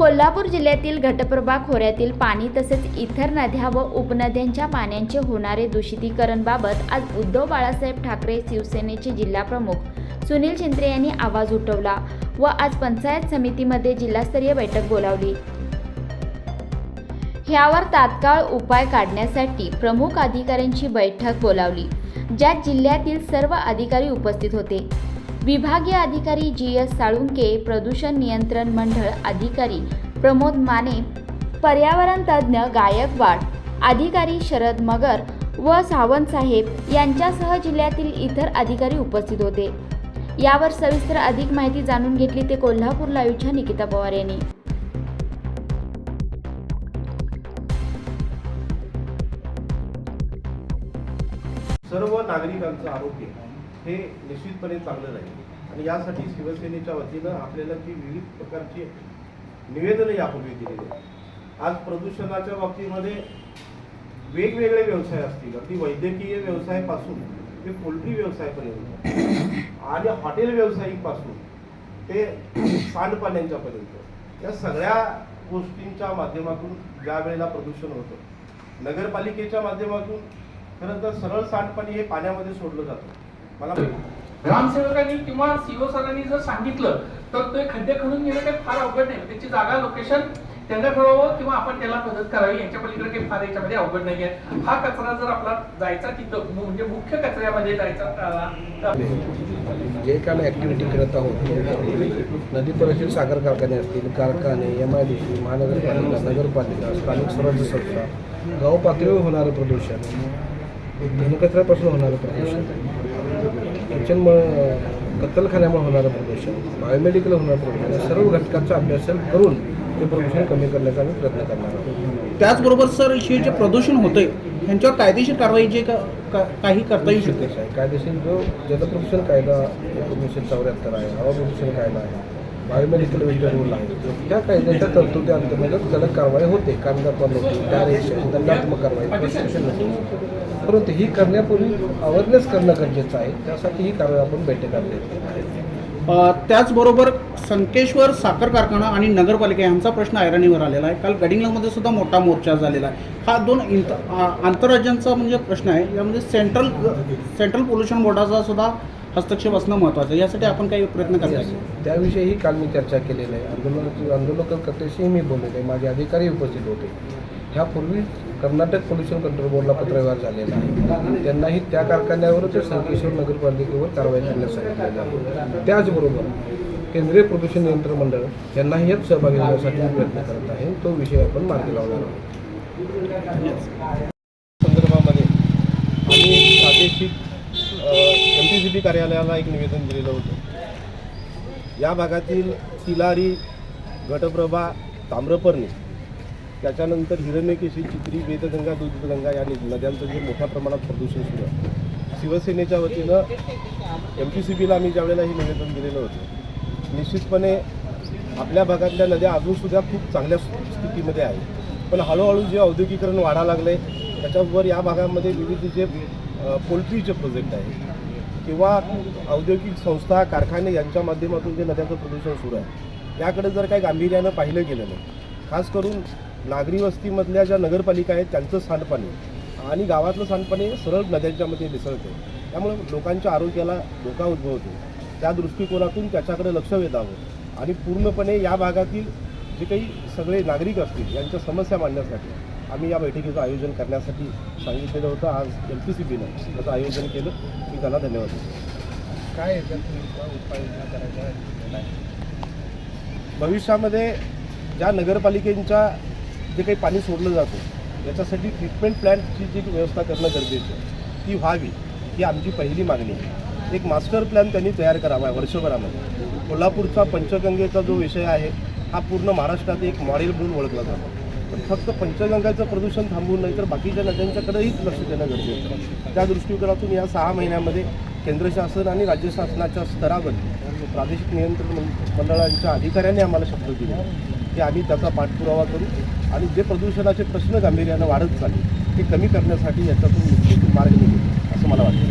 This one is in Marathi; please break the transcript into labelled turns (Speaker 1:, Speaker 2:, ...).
Speaker 1: कोल्हापूर जिल्ह्यातील घटप्रभा खोऱ्यातील पाणी तसेच इतर नद्या व उपनद्यांच्या पाण्याचे होणारे दूषितीकरणबाबत आज उद्धव बाळासाहेब ठाकरे शिवसेनेचे जिल्हाप्रमुख सुनील छिंत्रे यांनी आवाज उठवला व आज पंचायत समितीमध्ये जिल्हास्तरीय बैठक बोलावली. ह्यावर तात्काळ उपाय काढण्यासाठी प्रमुख अधिकाऱ्यांची बैठक बोलावली ज्यात जिल्ह्यातील सर्व अधिकारी उपस्थित होते. विभागीय अधिकारी जी एस साळुंके प्रदूषण नियंत्रण मंडळ अधिकारी प्रमोद माने पर्यावरण तज्ज्ञ गायकवाड अधिकारी शरद मगर व सावंत साहेब यांच्यासह जिल्ह्यातील इतर अधिकारी उपस्थित होते. यावर सविस्तर अधिक माहिती जाणून घेतली ते कोल्हापूर लाईव्हच्या निकिता पवार यांनी.
Speaker 2: सर्व नागरिकांचं आरोग्य हे निश्चितपणे चांगलं राहील आणि यासाठी शिवसेनेच्या वतीनं आपल्याला जी विविध प्रकारची निवेदनं यापूर्वी दिलेली आहेत. आज प्रदूषणाच्या बाबतीमध्ये वेगवेगळे व्यवसाय असतील. अगदी वैद्यकीय व्यवसायापासून ते पोल्ट्री व्यवसायापर्यंत आणि हॉटेल व्यावसायिकपासून ते सांडपाण्यांच्यापर्यंत. या सगळ्या गोष्टींच्या माध्यमातून ज्या वेळेला प्रदूषण होतं नगरपालिकेच्या माध्यमातून खरं तर सरळ सांडपाणी हे पाण्यामध्ये सोडलं जातं. मला
Speaker 3: ग्रामसेवकांनी किंवा सीओ सरांनी जर सांगितलं तर ते खड्डे खणून घेणं काही फार अवघड नाही. त्याची जागा लोकेशन त्यांना ठरवावं किंवा आपण त्याला मदत करावी यांच्या पलीकडे काही फार याच्यामध्ये अवघड नाही आहे हा कचरा जर आपला जायचा तिथं म्हणजे मुख्य कचऱ्यामध्ये जायचा
Speaker 4: जे काही ॲक्टिव्हिटी करत आहोत नदी परिषद साखर कारखाने असतील कारखाने एम आय डी सी महानगरपालिका नगरपालिका स्थानिक स्वराज्य संस्था गाव पातळीवर होणारं प्रदूषण घनकचऱ्यापासून होणारं प्रदूषण. किचन कत्तलखान्यामुळे होणारं प्रदूषण बायोमेडिकल होणारं प्रदूषण या सर्व घटकांचा अभ्यास करून ते प्रदूषण कमी करण्याचा आम्ही प्रयत्न करणार आहोत.
Speaker 5: त्याचबरोबर सर हे जे प्रदूषण होतंय ह्यांच्यावर कायदेशीर कारवाई जे काही करता येऊ शकते?
Speaker 4: कायदेशीर जो जलप्रदूषण कायदा एकोणीसशे चौऱ्याहत्तर आहे हवा प्रदूषण कायदा आहे बायोमेडिकल वेस्ट रूल आहे त्या कायद्याच्या तरतुदी अंतर्गत त्याला कारवाई होते. कागदापर नोटीस डायरेक्शन दंडात्मक कारवाई प्रोसिक्युशन परंतु ही करण्यापूर्वी अवेअरनेस करणं गरजेचं आहे. त्यासाठी ही कारवाई आपण बैठक घेतली
Speaker 5: त्याचबरोबर संकेश्वर साखर कारखाना आणि नगरपालिका यांचा प्रश्न ऐरणीवर आलेला आहे. काल गडिंगलामध्ये सुद्धा मोठा मोर्चा झालेला आहे. हा दोन इंत आंतरराज्यांचा म्हणजे प्रश्न आहे. यामध्ये सेंट्रल सेंट्रल पोल्युशन बोर्डाचा सुद्धा हस्तक्षेप असणं महत्त्वाचं आहे. यासाठी आपण काही प्रयत्न करता
Speaker 4: त्याविषयीही काल मी चर्चा केलेली आहे. आंदोलन आंदोलकर्त्याशीही मी बोललेले. आहे माझे अधिकारी उपस्थित होते. ह्यापूर्वी कर्नाटक पोल्युशन कंट्रोल बोर्डला पत्रव्यवहार झालेला आहे. त्यांनाही त्या कारखान्यावर ते संकेश्वर नगरपालिकेवर कारवाई करण्यास सांगितलेलं आहे. त्याचबरोबर केंद्रीय प्रदूषण नियंत्रण मंडळ यांनाही यात सहभागी होण्यासाठी प्रयत्न करत आहे. तो विषय आपण मार्गी लावणार आहोत.
Speaker 2: संदर्भामध्ये आम्ही प्रादेशिक एम सी बी कार्यालयाला एक निवेदन दिलेलं होतं. या भागातील तिलारी घटप्रभा ताम्रपर्णी त्याच्यानंतर हिरण्यकेशी चित्री वेदगंगा दुधगंगा या नद्यांचं जे मोठ्या प्रमाणात प्रदूषण सुरू आहे. शिवसेनेच्या वतीनं एम पी सी बीला आम्ही ज्यावेळेला हे निवेदन दिलेलं होतं निश्चितपणे आपल्या भागातल्या नद्या अजूनसुद्धा खूप चांगल्या स्थितीमध्ये आहेत. पण हळूहळू जे औद्योगिकरण वाढा लागलं आहे त्याच्यावर या भागामध्ये विविध जे पोल्ट्रीचे प्रोजेक्ट आहेत किंवा औद्योगिक संस्था कारखाने यांच्या माध्यमातून जे नद्यांचं प्रदूषण सुरू आहे याकडे जर काही गांभीर्यानं पाहिलं गेलं नाही खास करून नागरी वस्तीमधल्या ज्या नगरपालिका आहेत त्यांचं सांडपाणी आणि गावातलं सांडपाणी सरळ नद्यांच्यामध्ये मिसळतं. त्यामुळे लोकांच्या आरोग्याला धोका उद्भवतो. त्या दृष्टिकोनातून त्याच्याकडे लक्ष वेधावं आणि पूर्णपणे या भागातील जे काही सगळे नागरिक असतील यांच्या समस्या मांडण्यासाठी आम्ही या बैठकीचं आयोजन करण्यासाठी सांगितलेलं होतं. आज एम पी सी बीनं त्याचं आयोजन केलं. मी त्यांना धन्यवाद देतो.
Speaker 4: काय उपाययोजना करायच्या
Speaker 2: भविष्यामध्ये ज्या नगरपालिकेच्या जे काही पाणी सोडलं जातं याच्यासाठी ट्रीटमेंट प्लॅनची जी व्यवस्था करणं गरजेचं आहे ती व्हावी ही आमची पहिली मागणी आहे. एक मास्टर प्लॅन त्यांनी तयार करावा वर्षभरामध्ये. कोल्हापूरचा पंचगंगेचा जो विषय आहे हा पूर्ण महाराष्ट्रात एक मॉडेल म्हणून ओळखला जातो. पण फक्त पंचगंगाचं प्रदूषण थांबवून नाही तर बाकीच्या नद्यांच्याकडेही लक्ष देणं गरजेचं आहे. त्या दृष्टिकोनातून या सहा महिन्यामध्ये केंद्र शासन आणि राज्य शासनाच्या स्तरावर प्रादेशिक नियंत्रण मंडळांच्या अधिकाऱ्यांनी आम्हाला शब्द दिले. की आम्ही त्याचा पाठपुरावा करू आणि जे प्रदूषणाचे प्रश्न गांभीर्यानं वाढत चालले ते कमी करण्यासाठी याच्यातून निश्चित मार्ग निघेल असं मला वाटतं.